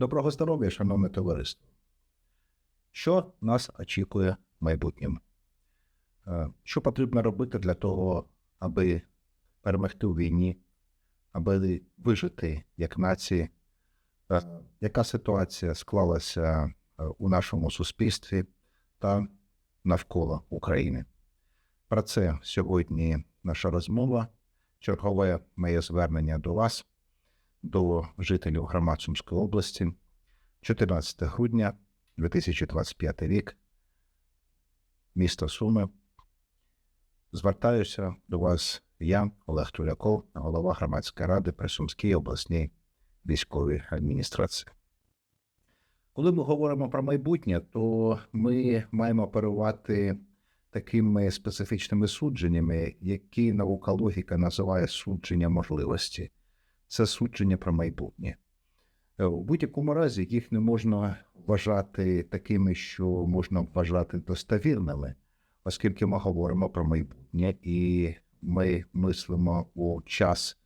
Доброго здоров'я, шановне товариство. Що нас очікує в майбутньому? Е, Що потрібно робити для того, аби перемогти у війні, аби вижити як нації? Е, Яка ситуація склалася е, у нашому суспільстві та навколо України? Про це сьогодні наша розмова. Чергове моє звернення до вас, до жителів Громадсумської області. 14 грудня 2025 рік, місто Суми. Звертаюся до вас, я, Олег Туляков, голова громадської ради при Сумській обласній військовій адміністрації. Коли ми говоримо про майбутнє, то ми маємо оперувати такими специфічними судженнями, які наука логіка називає судження можливості. Це судження про майбутнє. Е, У будь-якому разі їх не можна вважати такими, що можна вважати достовірними, оскільки ми говоримо про майбутнє, і ми мислимо у час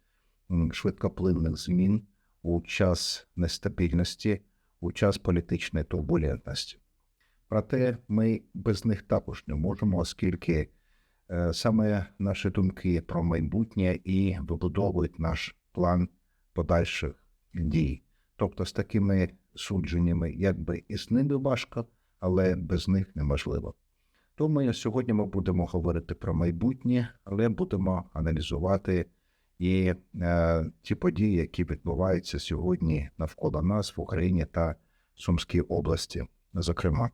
швидкоплинних змін, у час нестабільності, у час політичної турбулентності. Проте ми без них також не можемо, оскільки е, саме наші думки про майбутнє і вибудовують наш план подальших дій. Тобто з такими судженнями, якби і з ними важко, але без них неможливо. Тому сьогодні ми будемо говорити про майбутнє, але будемо аналізувати і е, ті події, які відбуваються сьогодні навколо нас в Україні та Сумській області, зокрема.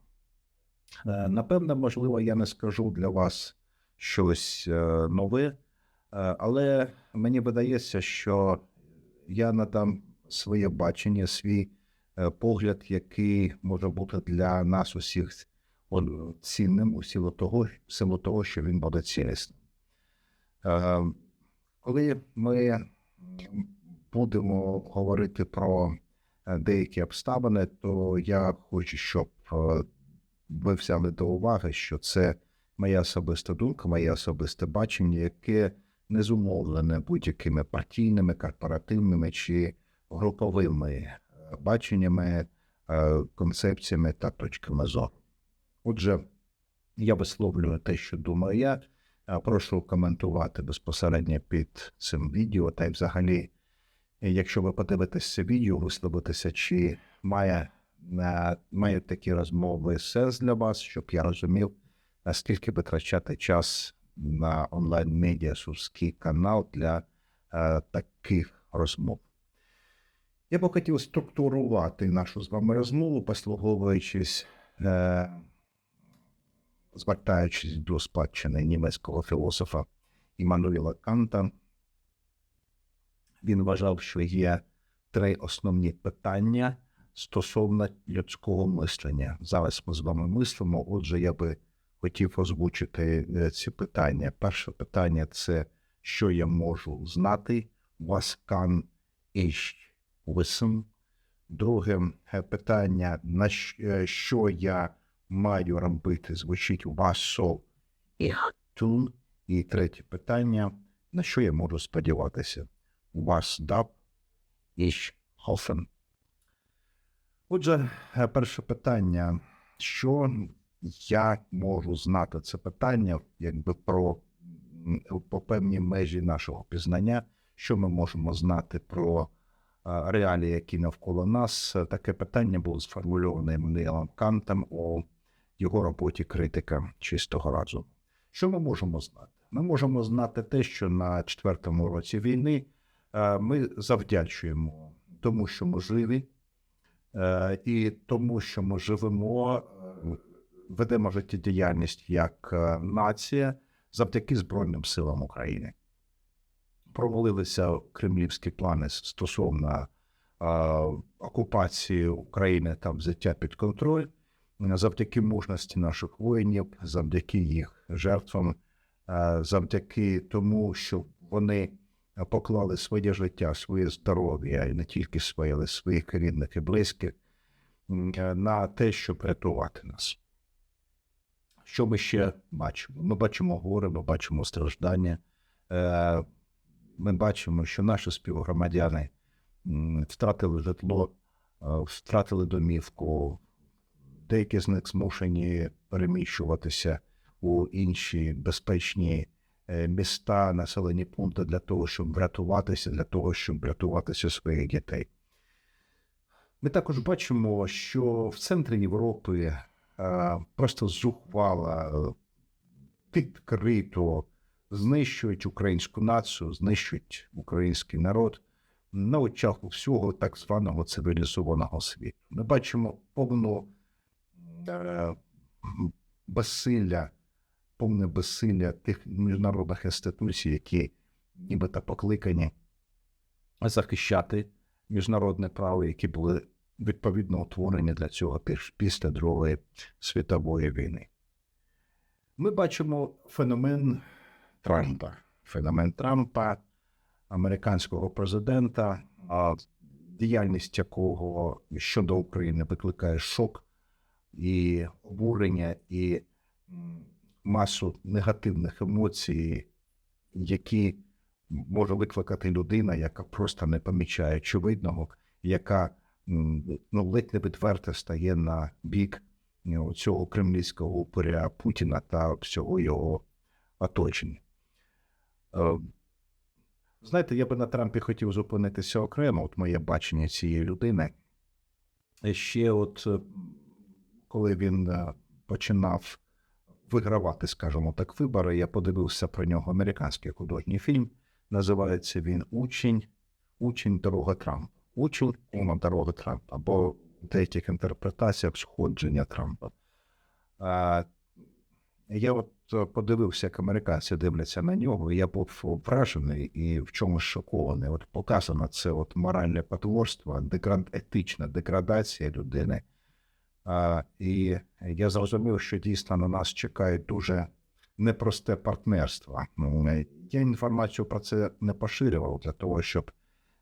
Е, Напевно, можливо, я не скажу для вас щось е, нове, але мені видається, що я надам своє бачення, свій е, погляд, який може бути для нас усіх цінним у силу того, силу того, що він буде цілісним. Е, Коли ми будемо говорити про е, деякі обставини, то я хочу, щоб е, ви взяли до уваги, що це моя особиста думка, моє особисте бачення, яке не зумовлене будь-якими партійними, корпоративними чи груповими е, баченнями, е, концепціями та точками зору. Отже, я висловлюю те, що думаю я. Е, Прошу коментувати безпосередньо під цим відео, та й взагалі, якщо ви подивитесь це відео, висловитися, чи має, мають такі розмови сенс для вас, щоб я розумів, наскільки витрачати час на онлайн-медіа Сумський канал для е, таких розмов. Я би хотів структурувати нашу з вами розмову, послуговуючись, е, звертаючись до спадщини німецького філософа Іммануїла Канта. Він вважав, що є три основні питання стосовно людського мислення. Зараз ми з вами мислимо. Отже, я би хотів озвучити е, ці питання. Перше питання це що я можу знати, was kann ich wissen. Друге е, питання, на е, що я маю робити, звучить was soll ich. І третє питання, на що я можу сподіватися, was darf ich hoffen. Отже, перше питання, що я можу знати це питання, якби про по певній межі нашого пізнання, що ми можемо знати про реалії, які навколо нас. Е, Таке питання було сформульоване Еммануелом Кантом у його роботі критика чистого разуму. Що ми можемо знати? Ми можемо знати те, що на четвертому році війни е, ми завдячуємо тому, що ми живі, е, і тому, що ми живемо, е, ведемо життєдіяльність як е, нація завдяки Збройним силам України. Провалилися кремлівські плани стосовно е, окупації України та взяття під контроль завдяки мужності наших воїнів, завдяки їх жертвам, е, завдяки тому, що вони поклали своє життя, своє здоров'я і не тільки своє, але своїх рідних і близьких на те, щоб рятувати нас. Що ми ще бачимо? Ми бачимо горе, ми бачимо страждання. Е, Ми бачимо, що наші співгромадяни втратили житло, втратили домівку, деякі з них змушені переміщуватися у інші безпечні е, міста, населені пункти для того, щоб врятуватися, для того, щоб врятуватися своїх дітей. Ми також бачимо, що в центрі Європи е, просто зухвала, е, відкрито знищують українську націю, знищують український народ на очах всього так званого цивілізованого світу. Ми бачимо повну е, безсилля, повне безсилля тих міжнародних інституцій, які нібито покликані захищати міжнародне право, які були відповідно утворені для цього після Другої світової війни. Ми бачимо феномен Трампа. Феномен Трампа, американського президента, діяльність якого щодо України викликає шок і обурення, і масу негативних емоцій, які може викликати людина, яка просто не помічає очевидного, яка ну, ледь не відверто стає на бік ну, цього кремлівського упоря Путіна та всього його оточення. Е, Знаєте, я би на Трампі хотів зупинитися окремо, от моє бачення цієї людини. Ще от е, коли він е, починав вигравати, скажімо так, вибори, я подивився про нього американський художній фільм. Називається він Учень, Учень дорога Трампа. Учень Ума дорога Трампа, або деяких інтерпретаціях сходження Трампа. А, я от е, подивився, як американці дивляться на нього, і я був вражений і в чомусь шокований. От показано це от моральне потворство, деград... етична деградація людини. А, і я зрозумів, що дійсно на нас чекає дуже непросте партнерство. Я інформацію про це не поширював для того, щоб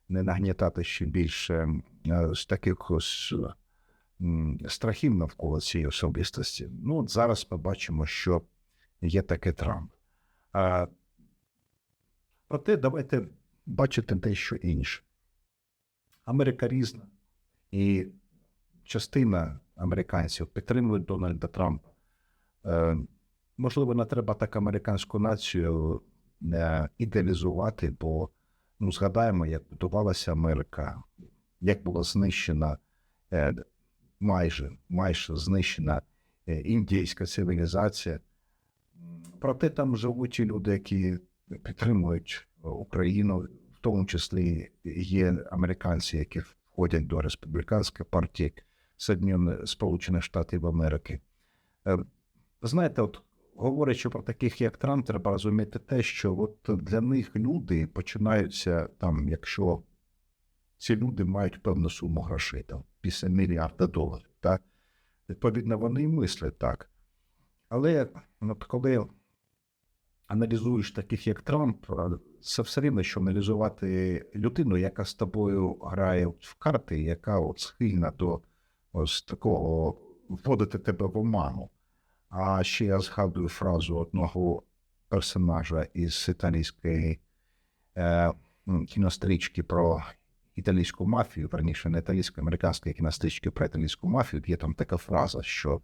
не нагнітати ще більше е, з таких ось страхів навколо цієї особистості. Ну, от зараз ми бачимо, що є таке Трамп. А, проте давайте бачити дещо інше. Америка різна, і частина американців підтримують Дональда Трампа. Е, можливо, не треба так американську націю е, ідеалізувати, бо ну, згадаємо, як будувалася Америка, як була знищена е, майже, майже знищена е, індійська цивілізація. Проте там живуть люди, які підтримують Україну, в тому числі є американці, які входять до республіканської партії Сполучених Штатів Америки. Е, ви Знаєте, от говорячи про таких, як Трамп, треба розуміти те, що от для них люди починаються там, якщо ці люди мають певну суму грошей, там після мільярда доларів. Так? Відповідно, вони і мислять так. Але от коли аналізуєш таких, як Трамп, це все рівно, що аналізувати людину, яка з тобою грає в карти, яка от схильна до ось такого вводити тебе в оману. А ще я згадую фразу одного персонажа із італійської е, кінострічки про італійську мафію, верніше не італійської, американської кінострічки про італійську мафію. Є там така фраза, що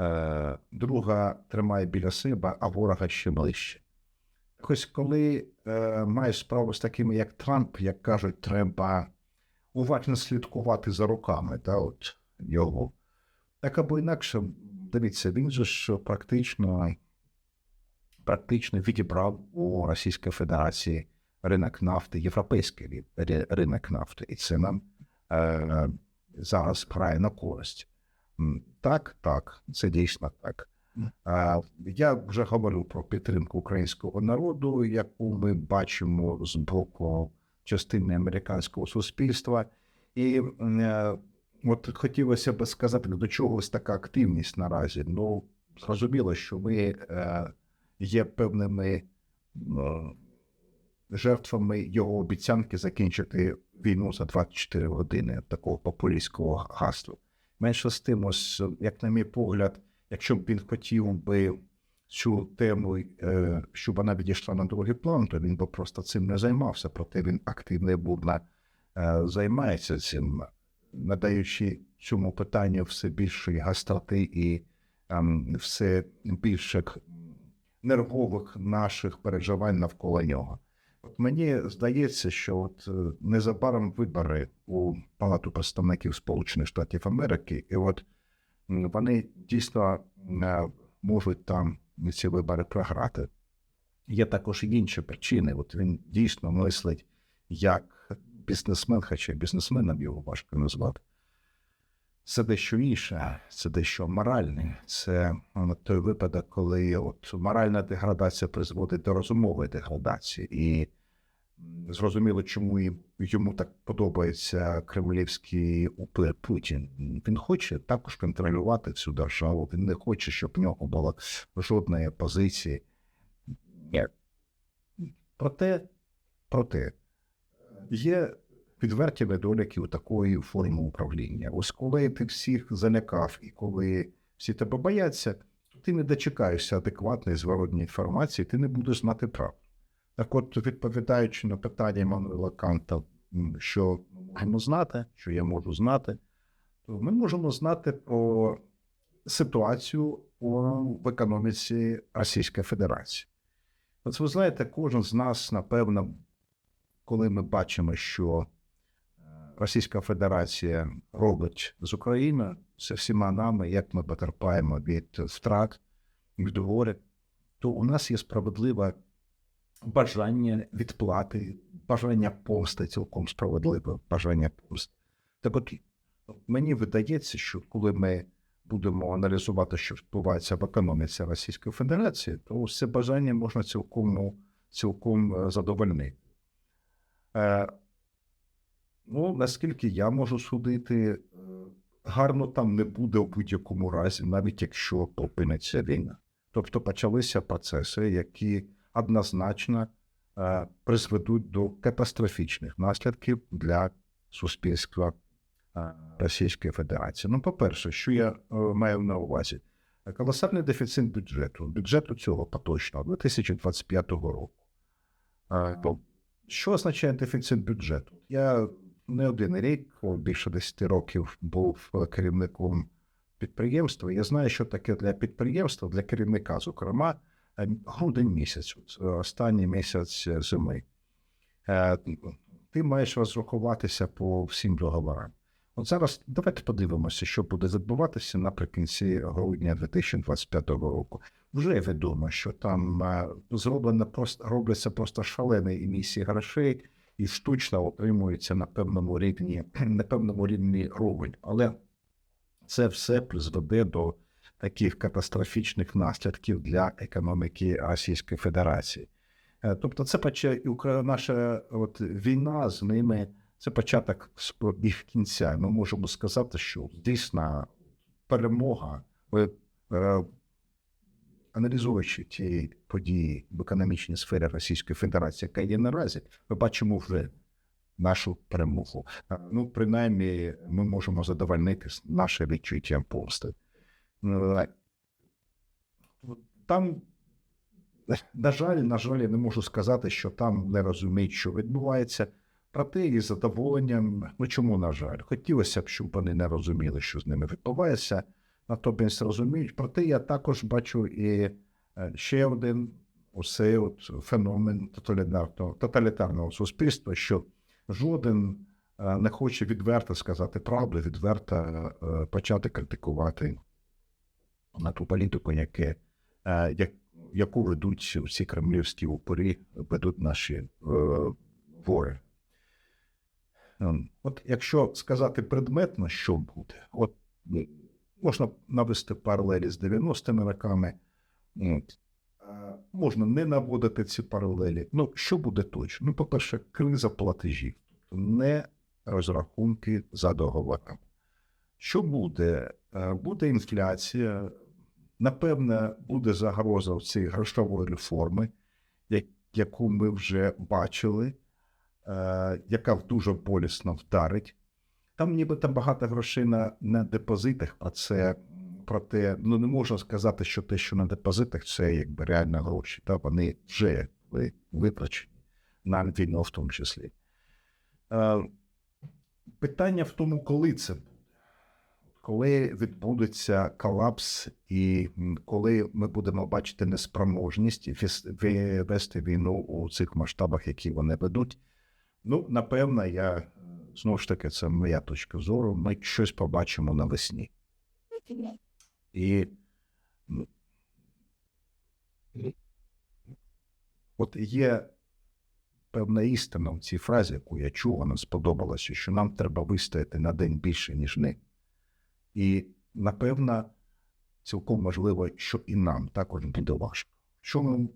е, друга тримає біля себе, а ворога ще ближче. Ось коли е, маєш справу з такими, як Трамп, як кажуть, треба уважно слідкувати за руками, та, от його. Так або інакше, дивіться, він же ж практично, практично відібрав у Російській Федерації ринок нафти, європейський ринок нафти, і це нам е, зараз грає на користь. Так, так, це дійсно так. Я вже говорив про підтримку українського народу, яку ми бачимо з боку частини американського суспільства. І е, от хотілося б сказати, до чого ось така активність наразі. Ну, зрозуміло, що ми е, є певними е, жертвами його обіцянки закінчити війну за 24 години такого популістського гасла. Менше з тим, ось, як на мій погляд, якщо б він хотів би цю тему, е, щоб вона відійшла на другий план, то він би просто цим не займався, проте він активно і бурно е, займається цим. Надаючи цьому питанню все більшої гастроти і ем, все більше к- нервових наших переживань навколо нього. От мені здається, що от е, незабаром вибори у Палату представників Сполучених Штатів Америки, і от вони дійсно е, можуть там ці вибори програти. Є також і інші причини. От він дійсно мислить як бізнесмен, хоча бізнесменом його важко назвати. Це дещо інше, це дещо моральне. Це е, той випадок, коли от моральна деградація призводить до розумової деградації. І зрозуміло, чому йому так подобається кремлівський упир Путін. Він хоче також контролювати цю державу. Він не хоче, щоб в нього було жодної позиції. Проте, проте, є відверті недоліки у такої форми управління. Ось коли ти всіх залякав і коли всі тебе бояться, то ти не дочекаєшся адекватної зворотньої інформації, ти не будеш знати правду. Так от, відповідаючи на питання Еммануела Канта, що ми можемо знати, що я можу знати, то ми можемо знати про ситуацію в економіці Російської Федерації. От ви знаєте, кожен з нас, напевно, коли ми бачимо, що е, Російська Федерація робить з Україною, з всіма нами, як ми потерпаємо від втрат, від горя, то у нас є справедливе бажання відплати, бажання помсти, цілком справедливе бажання помсти. Так от мені видається, що коли ми будемо аналізувати, що відбувається в економіці Російської Федерації, то це бажання можна цілком, цілком е, задовольнити. Е, ну, наскільки я можу судити, е, гарно там не буде в будь-якому разі, навіть якщо припиниться війна. Тобто почалися процеси, які однозначно е, призведуть до катастрофічних наслідків для суспільства Російської Федерації. Ну, по-перше, що я маю на увазі? Колосальний дефіцит бюджету, бюджету цього поточного 2025 року. Що означає дефіцит бюджету? Я не один рік, більше 10 років був е, керівником підприємства. Я знаю, що таке для підприємства, для керівника, зокрема, е, грудень місяць, е, останній місяць е, зими. Ти маєш розрахуватися по всім договорам. От зараз давайте подивимося, що буде відбуватися наприкінці грудня 2025 року. Вже відомо, що там е, зроблено просто робляться просто шалені емісії грошей і штучно отримується на певному рівні, на певному рівні рівень. Але це все призведе до таких катастрофічних наслідків для економіки Російської Федерації. Е, Тобто, це поча... і наша от, війна з ними це початок їх кінця. Ми можемо сказати, що дійсна перемога, е, аналізуючи ті події в економічній сфері Російської Федерації, яка є наразі, ми бачимо вже нашу перемогу. Ну, принаймні, ми можемо задовольнити наше відчуття помсти. Е, Там, на жаль, на жаль, я не можу сказати, що там не розуміють, що відбувається. Проте із задоволенням, ну чому, на жаль, хотілося б, щоб вони не розуміли, що з ними відбувається, натомість розуміють. Проте я також бачу і е, ще один оцей от феномен тоталітарного, тоталітарного суспільства, що жоден е, не хоче відверто сказати правду, відверто е, почати критикувати на ту політику, яке, як, яку ведуть всі кремлівські упорі, ведуть наші вори. Ем, От якщо сказати предметно, що буде, от можна навести паралелі з 90-ми роками, можна не наводити ці паралелі. Ну, що буде точно? Ну, по-перше, криза платежів, тобто не розрахунки за договором. Що буде? Буде інфляція, напевне, буде загроза цієї грошової реформи, яку ми вже бачили, яка дуже болісно вдарить. Там нібито багато грошей на, на депозитах, а це проте ну не можна сказати, що те, що на депозитах, це якби реально гроші. Та вони вже ви- витрачені на війну в тому числі. Е, Питання в тому, коли це. Коли відбудеться колапс, і коли ми будемо бачити неспроможність вести війну у цих масштабах, які вони ведуть. Ну, напевно, я знову ж таки, це моя точка зору. Ми щось побачимо навесні. І от є певна істина в цій фразі, яку я чув, вона сподобалася, що нам треба вистояти на день більше, ніж них. І, напевно, цілком можливо, що і нам також буде важко. Що нам,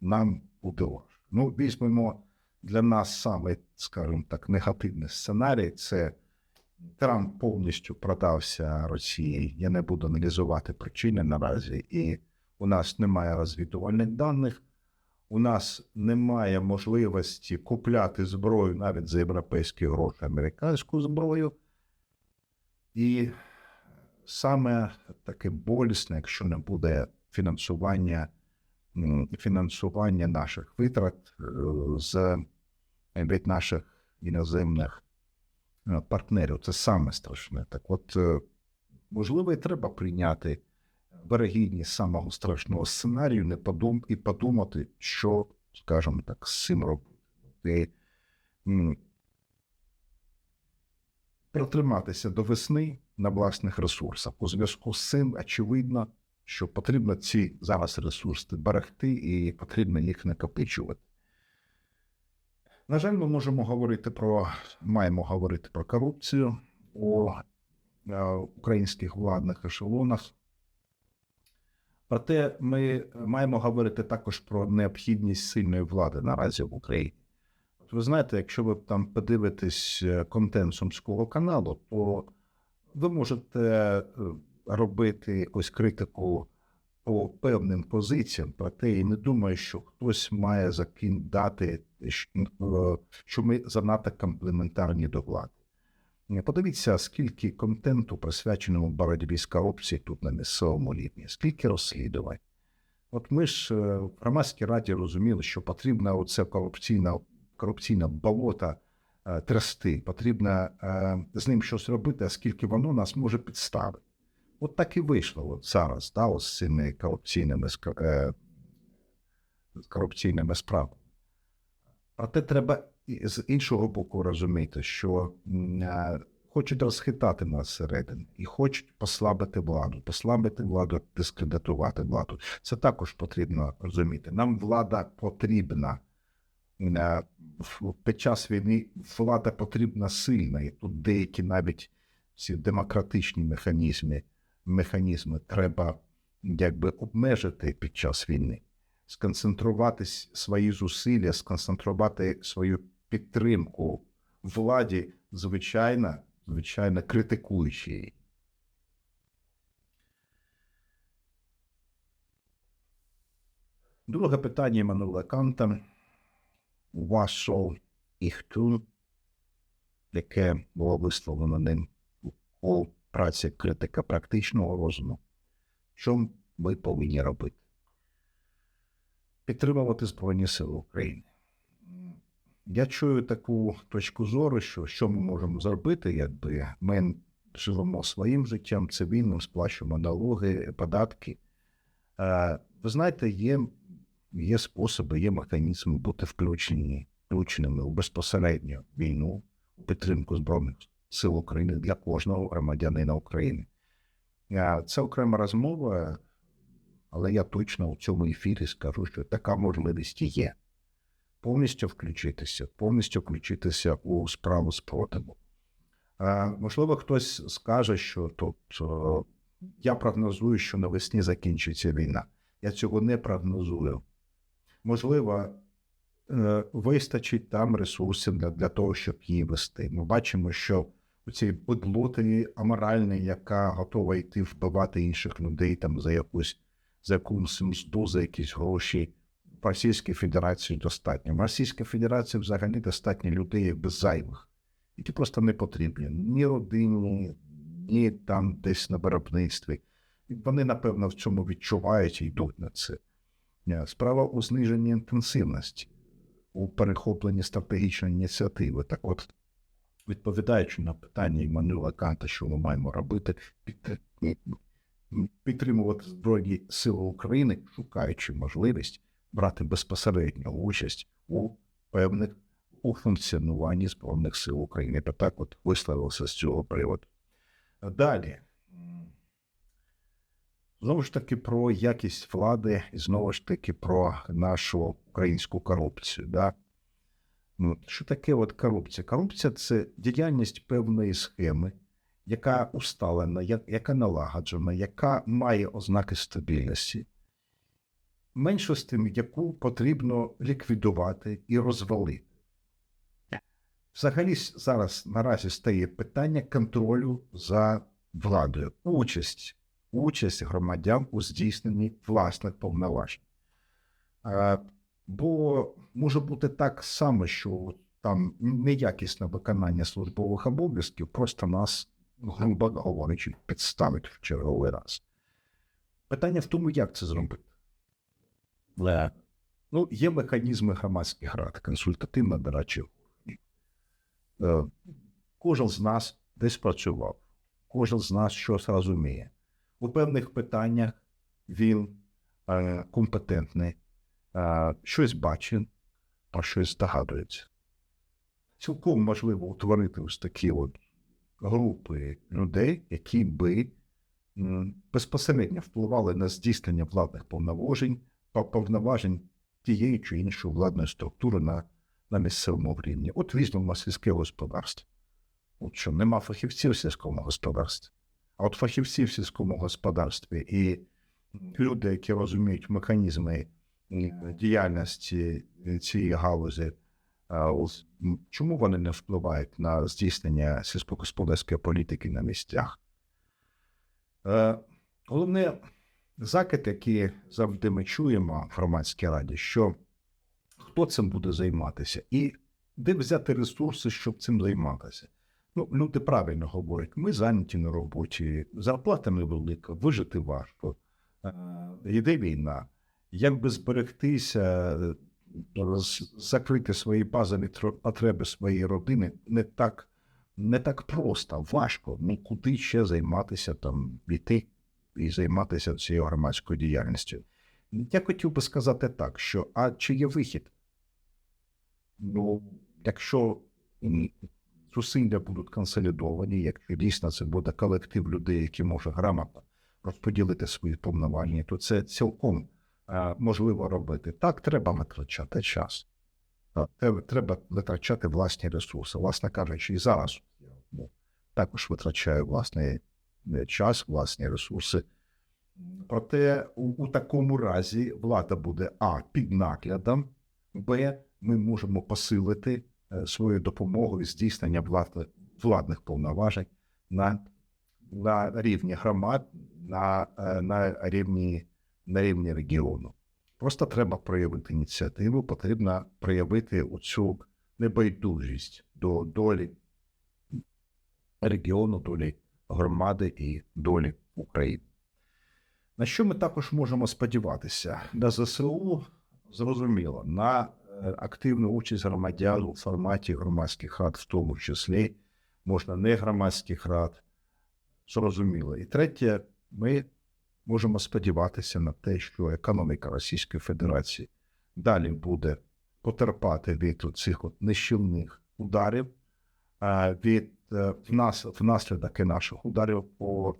нам буде важко? Ну, візьмемо для нас саме, скажімо так, негативний сценарій це Трамп повністю продався Росії. Я не буду аналізувати причини наразі, і у нас немає розвідувальних даних. У нас немає можливості купляти зброю навіть за європейські гроші, американську зброю. І саме таке болісне, якщо не буде фінансування, фінансування наших витрат е, з е, від наших іноземних е, партнерів. Це саме страшне. Так от, можливо, і треба прийняти берегідність самого страшного сценарію, не подум і подумати, що, скажімо так, з цим робити. Протриматися до весни на власних ресурсах. У зв'язку з цим очевидно, що потрібно ці зараз ресурси берегти і потрібно їх накопичувати. На жаль, ми можемо говорити про маємо говорити про корупцію у е, українських владних ешелонах. Проте ми маємо говорити також про необхідність сильної влади наразі в Україні. От ви знаєте, якщо ви там подивитесь е, контент Сумського каналу, то ви можете е, робити якусь критику по певним позиціям, проте і не думаю, що хтось має закидати, е, що ми занадто комплементарні до влади. Е, Подивіться, скільки контенту присвяченому боротьбі з корупцією тут на місцевому рівні, скільки розслідувань. От ми ж е, в громадській раді розуміли, що потрібно оце корупційне болото е, трясти, потрібно з ним щось робити, оскільки воно нас може підставити. От так і вийшло от зараз, да, з цими корупційними, е, корупційними справами. Проте треба з іншого боку розуміти, що е, хочуть розхитати нас зсередини і хочуть послабити владу, послабити владу, дискредитувати владу. Це також потрібно розуміти. Нам влада потрібна. Е, Під час війни влада потрібна сильна, і тут деякі навіть ці демократичні механізми, механізми треба якби обмежити під час війни, сконцентрувати свої зусилля, сконцентрувати свою підтримку владі, звичайно, звичайно, критикуючи її. Друге питання Еммануела Канта. Вашов Іхтун, яке було висловлено ним у праці критика практичного розуму. Що ми повинні робити? Підтримувати Збройні Сили України. Я чую таку точку зору, що що ми можемо зробити, якби ми живемо своїм життям цивільним, сплачуємо налоги, податки. Е, Ви знаєте, є, є способи, є механізми бути включені, включеними у безпосередню війну, у підтримку Збройних сил України для кожного громадянина України. Це окрема розмова, але я точно у цьому ефірі скажу, що така можливість є повністю включитися, повністю включитися у справу спротиву. Можливо, хтось скаже, що е, я прогнозую, що навесні закінчиться війна. Я цього не прогнозую. Можливо, е, вистачить там ресурсів для того, щоб її вести. Ми бачимо, що цій подлоти аморальній, яка готова йти вбивати інших людей там за якусь за якусь мзду, за якісь гроші. В Російській Федерації достатньо. В Російській Федерації взагалі достатньо людей без зайвих, які просто не потрібні ні родині, ні там десь на виробництві. І вони, напевно, в цьому відчувають і йдуть на це. Е, Справа у зниженні інтенсивності, у перехопленні стратегічної ініціативи. Так от, відповідаючи на питання Іммануела Канта, що ми маємо робити, підтримувати Збройні Сили України, шукаючи можливість брати безпосередню участь у певних у функціонуванні Збройних сил України. То так от висловився з цього приводу. Далі. Знову ж таки, про якість влади, і знову ж таки про нашу українську корупцію. Да? Ну, Що таке от корупція? Корупція це діяльність певної схеми, яка усталена, яка налагоджена, яка має ознаки стабільності, менше з тим, яку потрібно ліквідувати і розвалити. Взагалі зараз наразі стає питання контролю за владою, участь, участь громадян у здійсненні власних повноважень. Бо може бути так само, що там неякісне виконання службових обов'язків просто нас, грубо говорячи, підставить в черговий раз. Питання в тому, як це зробити. Е, Ну, є механізми громадських рад, консультативно дорадчих органів. Е, Кожен з нас десь працював, кожен з нас щось розуміє. У певних питаннях він е, компетентний, щось бачить, а щось здогадується. Цілком можливо утворити ось такі от групи людей, які би безпосередньо впливали на здійснення владних повноважень, по- повноважень тієї чи іншої владної структури на, на місцевому рівні. От візьмемо сільське господарство. От що нема фахівців в сільському господарстві. А от фахівці в сільському господарстві і люди, які розуміють механізми діяльності е, цієї галузі, м, чому вони не впливають на здійснення сільськогосподарської політики на місцях? Е, Головне, закид, який завжди ми чуємо в громадській раді, що хто цим буде займатися, і де взяти ресурси, щоб цим займатися. Ну, люди правильно говорять, ми зайняті на роботі, зарплата невелика, вижити важко, е, йде війна. Як би зберегтися, е, закрити свої базові потреби своєї родини не так, не так просто, важко. Ну куди ще займатися там, іти і займатися цією громадською діяльністю? Я хотів би сказати так, що а чи є вихід? Ну, якщо зусилля будуть консолідовані, якщо дійсно це буде колектив людей, які може грамотно розподілити свої повноваження, то це цілком можливо робити. Так, треба витрачати час. Треба витрачати власні ресурси. Власне кажучи, і зараз я ну, також витрачаю власний е, час, власні ресурси. Проте у, у такому разі влада буде А під наглядом, Б. Ми можемо посилити е, свою допомогу і здійснення влади, владних повноважень на, на рівні громад, на, е, на, рівні, на рівні регіону. Просто треба проявити ініціативу, потрібно проявити оцю небайдужість до долі регіону, долі громади і долі України. На що ми також можемо сподіватися? На ЗСУ зрозуміло, на е, активну участь громадян у форматі громадських рад, в тому числі, можна не громадських рад, зрозуміло. І третє, ми можемо сподіватися на те, що економіка Російської Федерації далі буде потерпати від цих от нещільних ударів, а, від е, внаслідок наших ударів по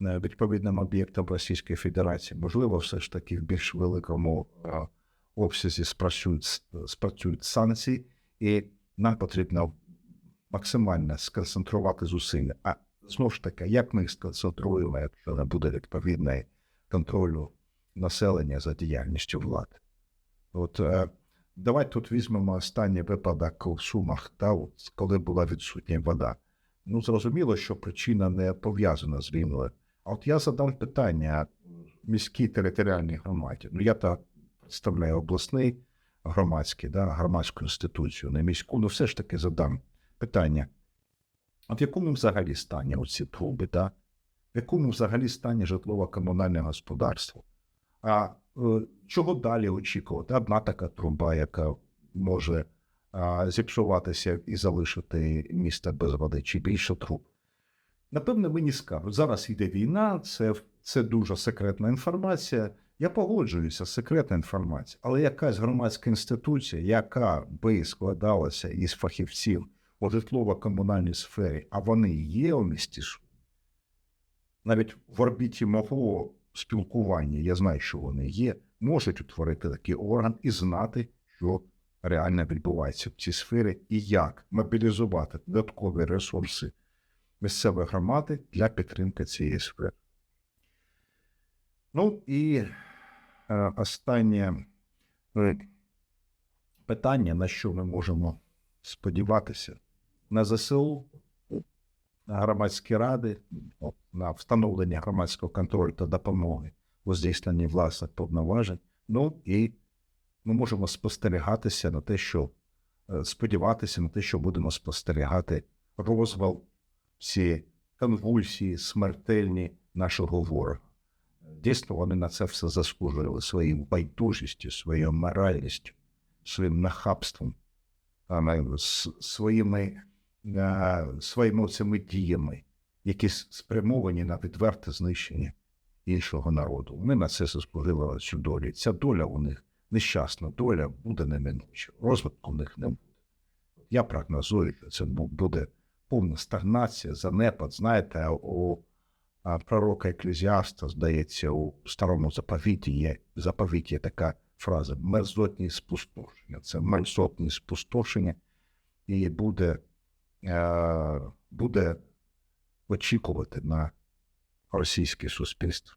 е, відповідним об'єктам Російської Федерації. Можливо, все ж таки в більш великому е, обсязі спрацюють, спрацюють санкції, і нам потрібно максимально сконцентрувати зусилля. Знову ж таки, як ми їх сконцентруємо, якщо не буде відповідної контролю населення за діяльністю влади? От е, давайте тут візьмемо останній випадок у Сумах, та, от, коли була відсутня вода. Ну, зрозуміло, що причина не пов'язана з війною. А от я задам питання міській територіальній громаді. Ну, я так представляю обласний громадський, да, громадську інституцію, не міську, ну все ж таки задам питання. А в якому взагалі стані оці труби, да? в якому взагалі стані житлово-комунальне господарство? А е, чого далі очікувати? Одна така труба, яка може а, зіпсуватися і залишити місто без води, чи більше труб. Напевне, мені скажуть, зараз йде війна, це, це дуже секретна інформація. Я погоджуюся, секретна інформація, але якась громадська інституція, яка би складалася із фахівців у житлово-комунальній сфері, а вони є у місті Сум, навіть в орбіті мого спілкування, я знаю, що вони є, можуть утворити такий орган і знати, що реально відбувається в цій сфері, і як мобілізувати додаткові ресурси місцевої громади для підтримки цієї сфери. Ну і е, останнє е, питання, на що ми можемо сподіватися, на ЗСУ, на громадські ради, на встановлення громадського контролю та допомоги у здійсненні власних повноважень. Ну і ми можемо спостерігатися на те, що е, сподіватися на те, що будемо спостерігати розвал ці конвульсії смертельні нашого ворога. Дійсно, вони на це все заслужили своєю байдужістю, своєю моральністю, своїм нахабством, своїми, своїми цими діями, які спрямовані на відверте знищення іншого народу. Вони на це заслужили цю долю. Ця доля у них нещасна доля буде неминуча. Розвитку в них не буде. Я прогнозую, що це буде повна стагнація, занепад. Знаєте, у пророка Еклезіаста, здається, у старому заповіті є заповіті є така фраза мерзотні спустошення. Це мерзотні спустошення, і буде, е, буде очікувати на російське суспільство.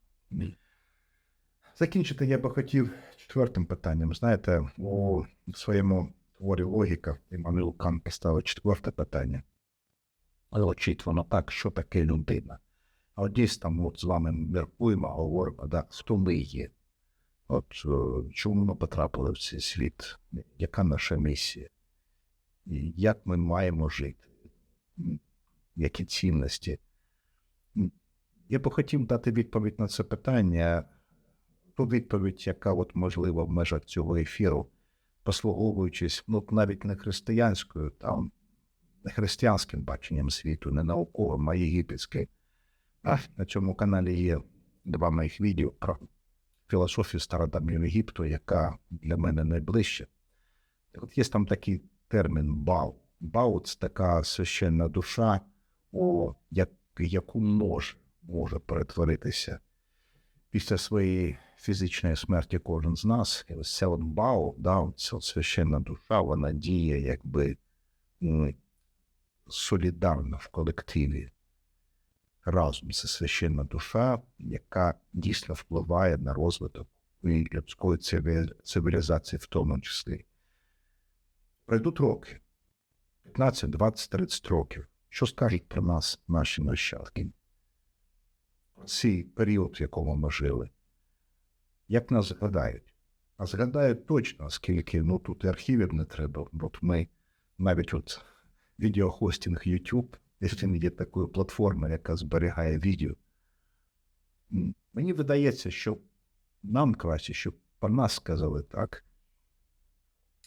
Закінчити я би хотів четвертим питанням. Знаєте, у своєму творі логіка Іммануїл Кант поставив четверте питання. Звучить воно так, що таке людина. А от десь там от з вами міркуємо, говоримо, да, хто ми є. От е, чому ми потрапили в цей світ? Яка наша місія? І як ми маємо жити? Які цінності? Я би хотів дати відповідь на це питання. Ту відповідь, яка от можливо в межах цього ефіру, послуговуючись ну, навіть не християнською, там не християнським баченням світу, не науковим, а єгипетським. А на цьому каналі є два моїх відео про філософію стародавнього Єгипту, яка для мене найближча. От є там такий термін бау. Бау це така священна душа, у як, яку може, може перетворитися після своєї фізичної смерті кожен з нас. І ось ця от бау, да, ця от священна душа, вона діє якби солідарно в колективі. Разом це священна душа, яка дійсно впливає на розвиток людської цивілізації, в тому числі. Пройдуть роки 15, 20, 30 років. Що скажуть про нас наші нащадки? Про цей період, в якому ми жили. Як нас згадають? А згадають точно, оскільки ну, тут і архівів не треба. От ми навіть от відеохостинг YouTube, він є такою платформою, яка зберігає відео. Мені видається, що нам краще, щоб про нас сказали так.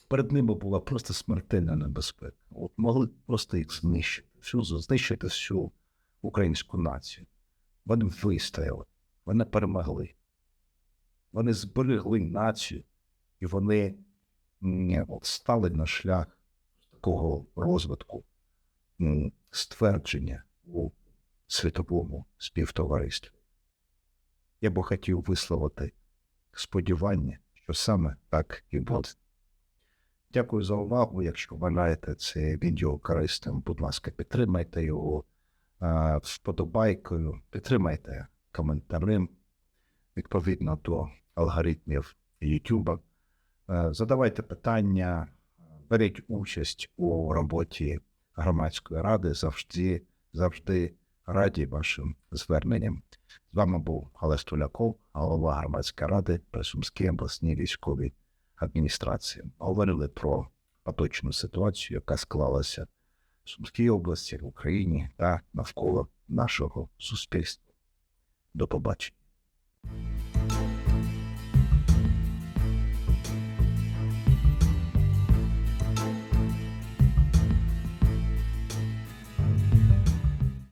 Перед ними була просто смертельна небезпека. От могли просто їх знищити, всю знищити всю українську націю. Вони вистояли, вони перемогли. Вони зберегли націю, і вони м, от, стали на шлях такого розвитку, ствердження у світовому співтоваристві. Я би хотів висловити сподівання, що саме так і буде. Дякую за увагу. Якщо вважаєте це відео корисним, будь ласка, підтримайте його вподобайкою, підтримайте коментарем відповідно до алгоритмів YouTube. Е, Задавайте питання, беріть участь у роботі громадської ради. Завжди, завжди раді вашим зверненням. З вами був Олег Туляков, голова громадської ради при Сумській обласній військовій адміністрації. Говорили про поточну ситуацію, яка склалася в Сумській області, в Україні та навколо нашого суспільства. До побачення.